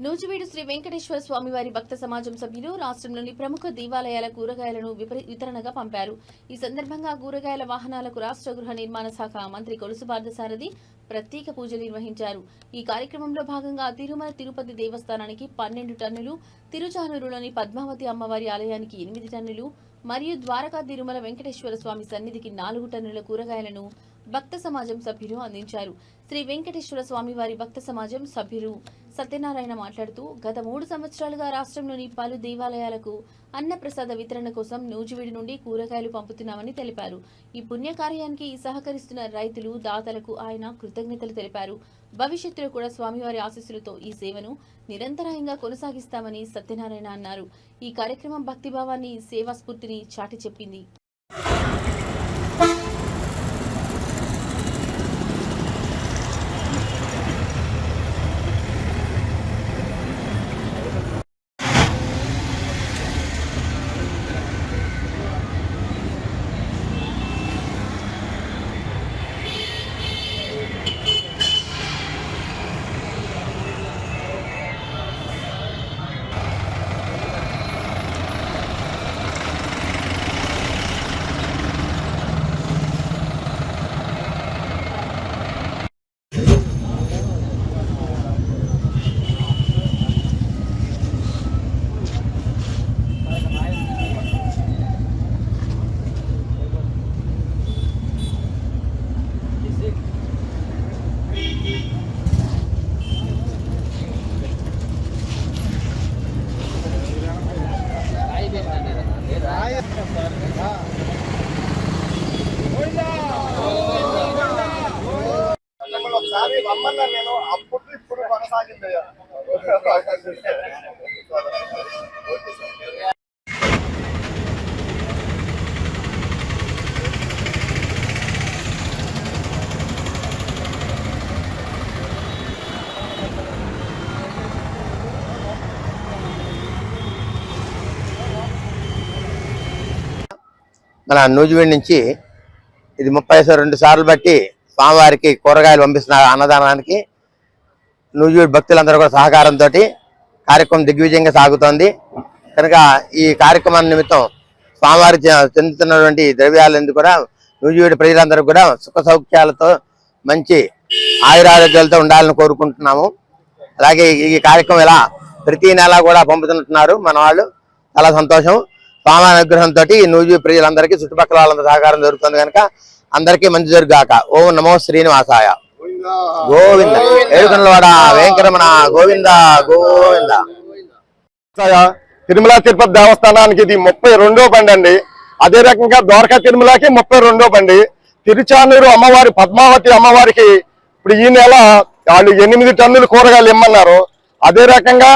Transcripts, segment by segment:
నూజివీడు శ్రీ వెంకటేశ్వర స్వామి వారి భక్త సమాజం సభ్యులు రాష్ట్రంలోని ప్రముఖ దేవాలయాల కూరగాయలను విపరి- వితరణగా పంపారు. ఈ సందర్భంగా కూరగాయల వాహనాలకు రాష్ట్ర గృహ నిర్మాణ శాఖ మంత్రి కొలుసు పార్థసారథి ప్రత్యేక పూజలు నిర్వహించారు. ఈ కార్యక్రమంలో భాగంగా తిరుమల తిరుపతి దేవస్థానానికి పన్నెండు టన్నులు తిరుచానూరులోని పద్మావతి అమ్మవారి ఆలయానికి ఎనిమిది టన్నులు మరియు ద్వారకా తిరుమల వెంకటేశ్వర స్వామి సన్నిధికి నాలుగు టన్నుల కూరగాయలను భక్త సమాజం సభ్యులు అందించారు. శ్రీ వెంకటేశ్వర స్వామి వారి భక్త సమాజం సభ్యులు సత్యనారాయణ మాట్లాడుతూ గత మూడు సంవత్సరాలుగా రాష్ట్రంలోని పలు దేవాలయాలకు అన్నప్రసాద వితరణ కోసం నూజివీడు నుండి కూరగాయలు పంపుతున్నామని తెలిపారు. ఈ పుణ్యకార్యానికి సహకరిస్తున్న రైతులు దాతలకు ఆయన కృతజ్ఞతలు తెలిపారు. భవిష్యత్తులో కూడా స్వామివారి ఆశీస్సులతో ఈ సేవను నిరంతరాయంగా కొనసాగిస్తామని సత్యనారాయణ అన్నారు. ఈ కార్యక్రమం భక్తిభావాన్ని సేవా స్ఫూర్తిని చాటి చెప్పింది ఒకసారి నేను అప్పుడు ఇప్పుడు కొనసాగింది మన నూజివేడి నుంచి ఇది ముప్పై స- రెండు సార్లు బట్టి స్వామివారికి కూరగాయలు పంపిస్తున్నారు అన్నదానానికి. నువ్వు భక్తులందరూ కూడా సహకారంతో కార్యక్రమం దిగ్విజయంగా సాగుతోంది. కనుక ఈ కార్యక్రమాన్ని నిమిత్తం స్వామివారి చెందుతున్నటువంటి ద్రవ్యాలన్నీ కూడా నూజివీడి ప్రజలందరూ కూడా సుఖ సౌఖ్యాలతో మంచి ఆయురారోగ్యాలతో ఉండాలని కోరుకుంటున్నాము. అలాగే ఈ- కార్యక్రమం ఇలా ప్రతి నెల కూడా పంపుతున్నట్టున్నారు మన వాళ్ళు. చాలా సంతోషం. స్వామి అనుగ్రహంతో నూజు ప్రజలందరికీ చుట్టుపక్కల వాళ్ళంతా సహకారం దొరుకుతుంది కనుక అందరికీ మంచి జరుగుగాక. ఓం నమో శ్రీనివాసాయ. గోవింద. ఏడుకొండలవాడ. వెంకరమణ గోవింద. గోవింద. తిరుమల తిరుపతి దేవస్థానానికి ఇది ముప్పై రెండో బండి అండి. అదే రకంగా ద్వారకా తిరుమలకి ముప్పై రెండో బండి. తిరుచానూరు అమ్మవారి పద్మావతి అమ్మవారికి ఇప్పుడు ఈ నెల వాళ్ళు ఎనిమిది టన్నులు కూరగాయలు ఇమ్మన్నారు. అదే రకంగా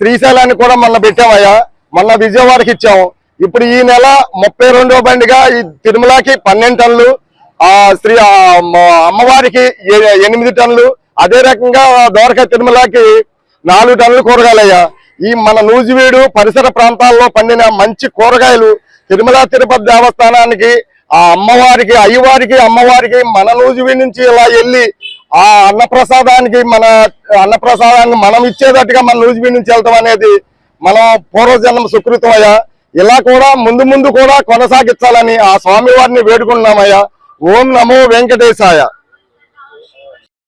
శ్రీశైలాన్ని కూడా మొన్న పెట్టామయ్యా. మొన్న విజయవాడకి ఇచ్చాము. ఇప్పుడు ఈ నెల ముప్పై రెండో బండిగా ఈ తిరుమలకి పన్నెండు టన్నులు శ్రీ ఆ అమ్మవారికి ఎనిమిది టన్నులు అదే రకంగా ద్వారకా తిరుమలకి నాలుగు టన్నులు కూరగాయలయ్యా. ఈ మన నూజివీడు పరిసర ప్రాంతాల్లో పండిన మంచి కూరగాయలు తిరుమల తిరుపతి దేవస్థానానికి ఆ అమ్మవారికి అయ్యవారికి అమ్మవారికి మన నూజివీడు నుంచి ఇలా వెళ్ళి ఆ అన్నప్రసాదానికి మన అన్నప్రసాదాన్ని మనం ఇచ్చేటట్టుగా మన నూజివీడు నుంచి వెళ్తాం అనేది మన పూర్వజన్మ సుకృతమయ్యా. ఇలా కూడా ముందు ముందు కూడా కొనసాగించాలని ఆ స్వామివారిని వేడుకుంటున్నామయ్యా. ఓం నమో వెంకటేశాయ.